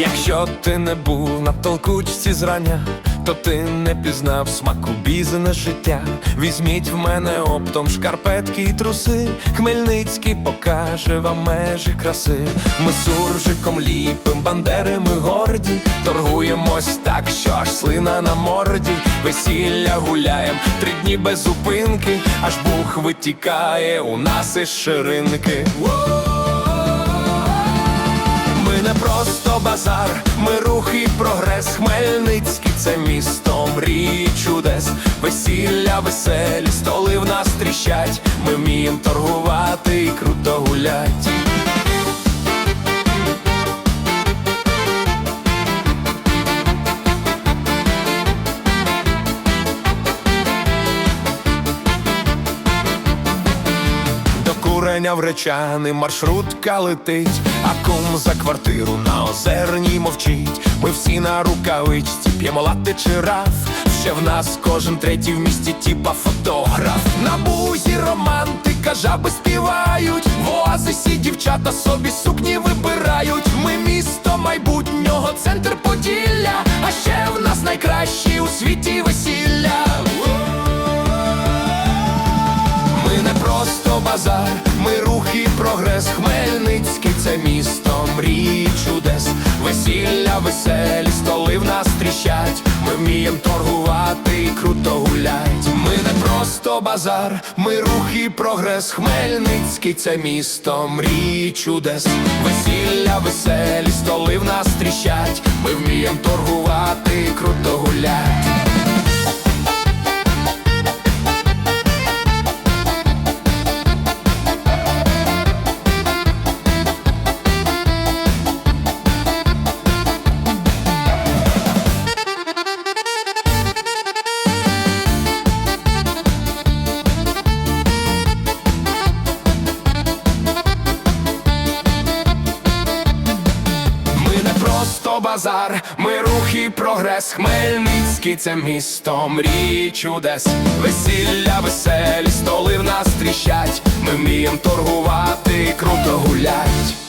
Якщо ти не був на толкучці зрання, то ти не пізнав смаку бізнес життя. Візьміть в мене оптом шкарпетки і труси. Хмельницький покаже вам межі краси. Ми суржиком ліпим, бандери ми горді. Торгуємось так, що аж слина на морді. Весілля гуляєм три дні без зупинки, аж бух витікає у нас із ширинки. Базар, ми рух і прогрес. Хмельницький це місто мрій чудес. Весілля, веселі, столи в нас тріщать. Ми вмієм торгувати і круто гулять. До куреня в речани маршрутка летить, а кум за квартиру на озерній мовчить. Ми всі на рукавичці п'ємо лати чи раф. Ще в нас кожен третій в місті тіпа фотограф. На бузі романтика, жаби співають. В оазисі дівчата собі сукні вибирають. Ми місто майбутнього, центр базар, ми рух і прогрес. Хмельницький це місто мрій чудес. Весілля, веселі, столи в нас тріщать. Ми вмієм торгувати і круто гулять. Ми не просто базар, ми рух і прогрес. Хмельницький це місто мрій чудес. Весілля, веселі, столи в нас тріщать. Ми вмієм торгувати і круто гулять. Базар, ми рух і прогрес. Хмельницький це місто мрій чудес. Весілля, веселі, столи в нас тріщать. Ми вмієм торгувати круто гулять.